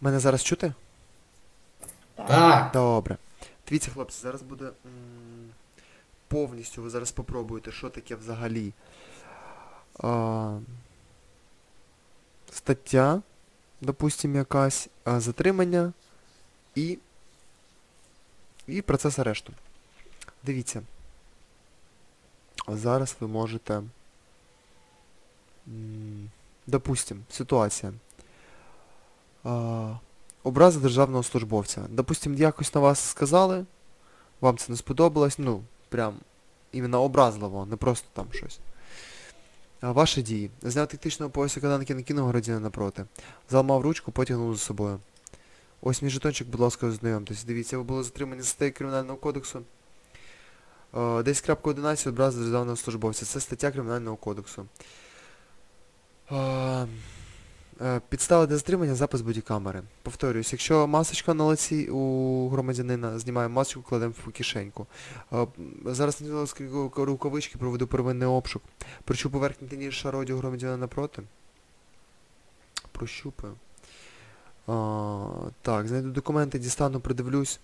Мене зараз чути? Так. Добре. Дивіться, хлопці, зараз буде м, повністю, ви зараз попробуєте, що таке взагалі. А, стаття, допустим, якась, а, затримання і, і процес арешту. Дивіться. Зараз ви можете. м, Допустим, ситуація. А, образа державного службовця. Допустим, якось на вас сказали, вам це не сподобалось, ну, прям іменно образливо, не просто там щось. Ваші дії. Зняв тактичного пояса каданки накинув громадянина напроти. Заламав ручку, потягнув за собою. Ось мій жетончик, будь ласка, ознайомтесь. Дивіться, ви були затримані за статтею Кримінального кодексу. Десь крапка 11 образи державного службовця. Це стаття Кримінального кодексу. Е, Е, Підстава для затримання запис бодікамери. Повторююсь, якщо масочка на лиці у громадянина, знімаємо масочку, кладемо в кишеньку. Е, Зараз рукавички, проведу первинний обшук. Прощу поверхні тіні шар одягу громадянина напроти. Прощупаю. А, так, знайду документи, дістану, придивлюсь.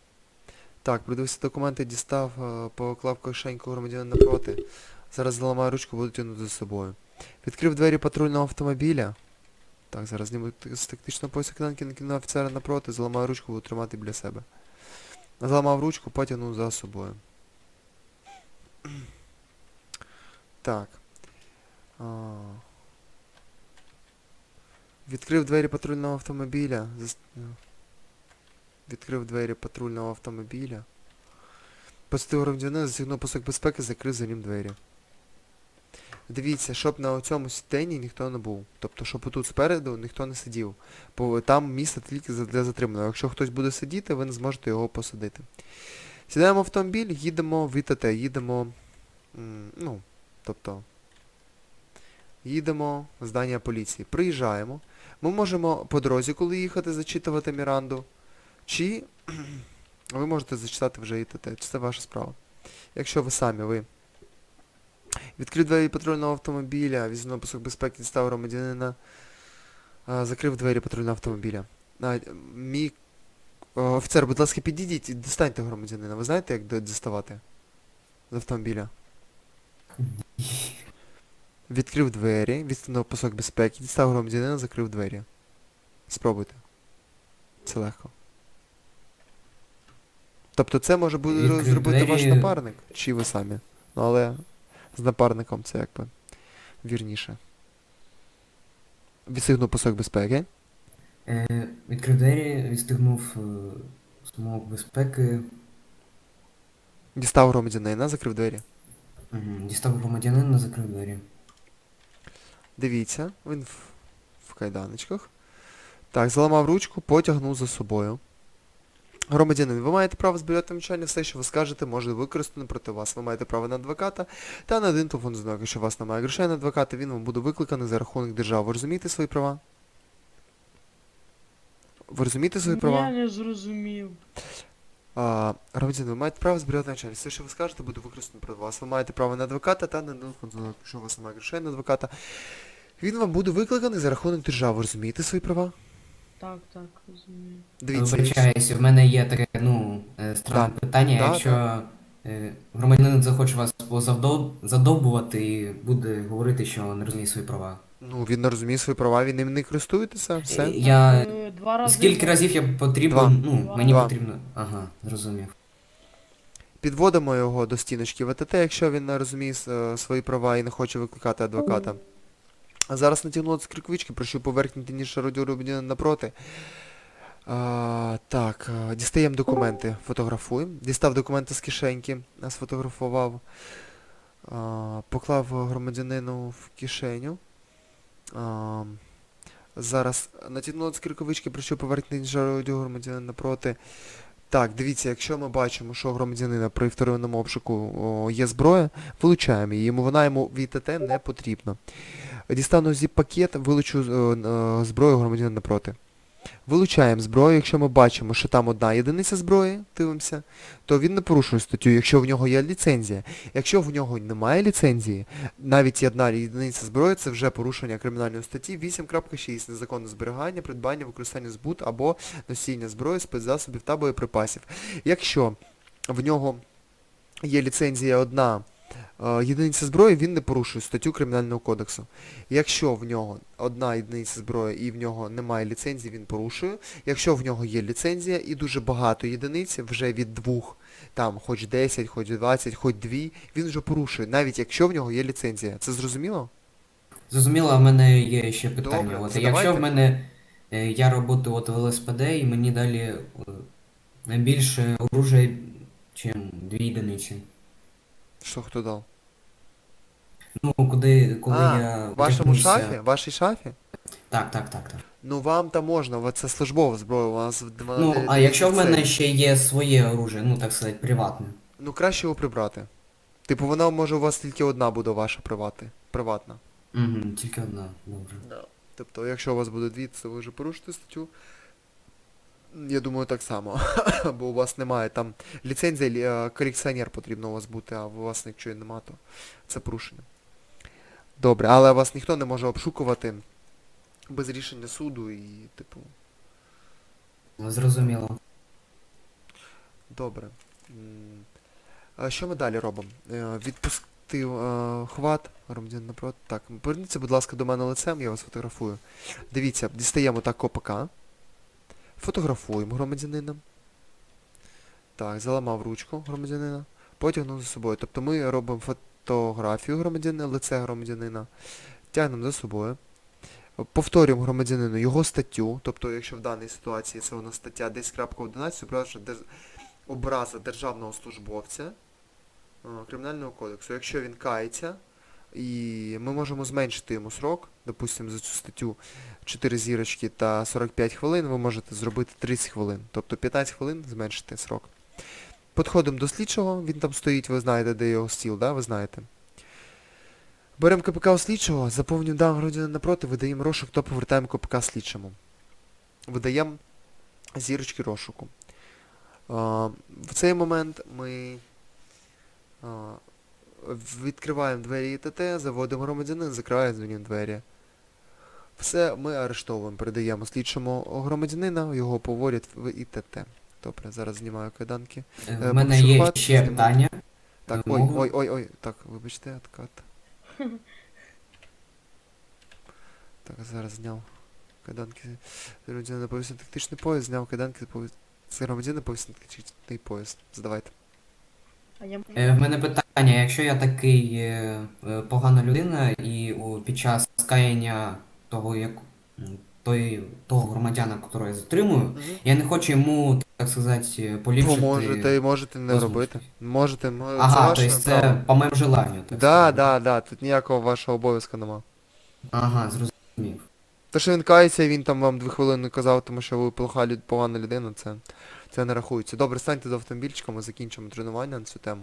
Так, придивився документи, дістав, е, поклав кишеньку громадянина напроти. Зараз заламаю ручку, буду тягнути за собою. Відкрив двері патрульного автомобіля. Так, зараз зніму з тактичного пояса киданки, накинув офіцера напроти, заламаю ручку, буду тримати біля себе. Заламав ручку, потягнув за собою. Так. А. Відкрив двері патрульного автомобіля. Відкрив двері патрульного автомобіля. Посадив громадянина, застігнув пасок безпеки, закрив за ним двері. Дивіться, щоб на цьому сиденні ніхто не був. Тобто, щоб тут спереду ніхто не сидів. Бо там місце тільки для затриманого. Якщо хтось буде сидіти, ви не зможете його посадити. Сідаємо в автомобіль, їдемо в ІТТ, їдемо. Ну, тобто. Їдемо в здання поліції. Приїжджаємо. Ми можемо по дорозі, коли їхати, зачитувати Міранду. Чи ви можете зачитати вже ІТТ. Це ваша справа? Якщо ви самі, ви Відкрив двері патрульного автомобіля, візьмав пасок безпеки, дістав громадянина, закрив двері патрульного автомобіля. Мій о, офіцер, будь ласка, підійдіть і дістаньте громадянина. Ви знаєте, як діставати з автомобіля? Відкрив двері, відступив пасок безпеки, дістав громадянина, закрив двері. Спробуйте. Це легко. Тобто це може Відкрив зробити ваш напарник, чи ви самі. Ну але з напарником це якби вірніше. Відстигнув пасок безпеки. Е, відкрив двері, відстигнув е, смок безпеки, Дістав громадянина, закрив двері. мгм, дістав громадянина, закрив двері. Дивіться, він в, в кайданочках. Так, зламав ручку, потягнув за собою. Громадянин, ви маєте право зберігати мовчання, все, що ви скажете, може використано проти вас. Ви маєте право на адвоката та на один телефон дзвінок. Якщо у вас немає грошей на адвоката, він вам буде викликаний за рахунок держави. Ви розумієте свої права? Ви розумієте свої права? Я не зрозумів. А, громадянин, ви маєте право зберігати навчання. Все, що ви скажете, буде використано проти вас. Ви маєте право на адвоката та на телефон дзвінок. Якщо у вас немає грошей на адвоката, він вам буде викликаний за рахунок держави. Ви розумієте свої права? Так, так, розумію. Дивіться. Вибачаюся, в мене є таке, ну, е, странне Да. питання. Да, Якщо е, громадянин захоче вас позавдов- задовбувати і буде говорити, що не розуміє свої права. Ну, він не розуміє свої права, він ним не користуєтеся, Е, все. Я... Е, Два рази. Скільки разів я потрібен, Два. ну, Два. мені Два. потрібно. Ага, зрозумів. Підводимо його до стіночки ВТТ, якщо він не розуміє е, свої права і не хоче викликати адвоката. А зараз натягнули з криквички, прощу поверхню тіні шародю громадянина напроти. А, так, дістаємо документи, фотографуємо. Дістав документи з кишеньки, сфотографував. А, поклав громадянину в кишеню. А, зараз натягнули з криквички, прощу поверхню тіні шародю громадянина напроти. Так, дивіться, якщо ми бачимо, що громадянина при вторинному обшуку о, є зброя, вилучаємо її, вона йому від ТТ не потрібна. Дістану зіп-пакет, вилучу о, о, зброю громадянина напроти. Вилучаємо зброю, якщо ми бачимо, що там одна єдиниця зброї, дивимося, то він не порушує статтю, якщо в нього є ліцензія. Якщо в нього немає ліцензії, навіть одна єдиниця зброї це вже порушення кримінальної статті 8.6 незаконне зберігання, придбання, використання збут або носіння зброї, спецзасобів та боєприпасів. Якщо в нього є ліцензія одна єдиниця зброї, він не порушує статтю Кримінального кодексу. Якщо в нього одна єдиниця зброї і в нього немає ліцензії, він порушує. Якщо в нього є ліцензія і дуже багато єдиниць, вже від двох, там хоч 10, хоч 20, хоч 2, він вже порушує, навіть якщо в нього є ліцензія. Це зрозуміло? Зрозуміло, а в мене є ще питання. Добре, от, якщо в мене е, я роботаю от в ЛСПД і мені далі е, найбільше оружия, чим дві одиниці. Що хто дав? Ну, куди, коли а, я в вашому шафі? В вашій шафі? Так, так, так, так. Ну вам там можна, от це службова зброя, у вас вона Ну, а якщо в мене ще є своє оружие, ну так сказати, приватне. Ну краще його прибрати. Типу вона може у вас тільки одна буде ваша привати, приватна. Угу, тільки одна, добре. Тобто, якщо у вас буде дві, то ви вже порушите статтю. Я думаю, так само. Бо у вас немає там ліцензія, лі- е, колекціонер потрібно у вас бути, а у вас якщо і нема, то це порушення. Добре, але вас ніхто не може обшукувати без рішення суду і, типу, Зрозуміло. добре. Що ми далі робимо? Е, Відпусти е, хват, громадянин напроти. Так, поверніться, будь ласка, до мене лицем, я вас фотографую. Дивіться, дістаємо так КОПК. Фотографуємо громадянина. Так, заламав ручку громадянина. Потягнув за собою. Тобто ми робимо фотографію громадянина, лице громадянина. Тягнемо за собою. Повторюємо громадянину його статтю. Тобто, якщо в даній ситуації це у нас стаття 10.11, образа, держ- образа державного службовця е, Кримінального кодексу. Якщо він кається, і ми можемо зменшити йому срок, допустимо, за цю статтю 4 зірочки та 45 хвилин, ви можете зробити 30 хвилин. Тобто 15 хвилин зменшити срок. Підходимо до слідчого, він там стоїть, ви знаєте, де його стіл, да? ви знаєте. Беремо КПК у слідчого, заповнюємо дану громадянина напроти, видаємо розшук, то повертаємо КПК слідчому. Видаємо зірочки розшуку. В цей момент ми відкриваємо двері ІТТ, заводимо громадянина, закриваємо за двері. Все, ми арештовуємо, передаємо слідчому громадянина, його поводять в ІТТ. Добре, зараз знімаю кайданки. Е, Е, мене є хват, ще знімаю. питання. Так, Е, ой, можу? ой, ой, ой, так, вибачте, откат. Так, зараз зняв кайданки. Громадянина повісний тактичний пояс, зняв кайданки з громадянина повісний тактичний пояс. Здавайте. А я Е, В мене питання, якщо я такий е, е, погана людина і у, під час скаяння того, як м, той, того громадяна, якого я затримую, я не хочу йому, так сказати, поліпшити. Можете, можете не робити. Можете, мо- це Ага, ваше тобто це по моєму желанню. Так Да, сказати. да, да, тут ніякого вашого обов'язку нема. Ага, зрозумів. Те, що він кається, і він там вам дві хвилини казав, тому що ви плоха люд- погана людина, це, це не рахується. Добре, станьте за автомобільчиком, ми закінчимо тренування на цю тему.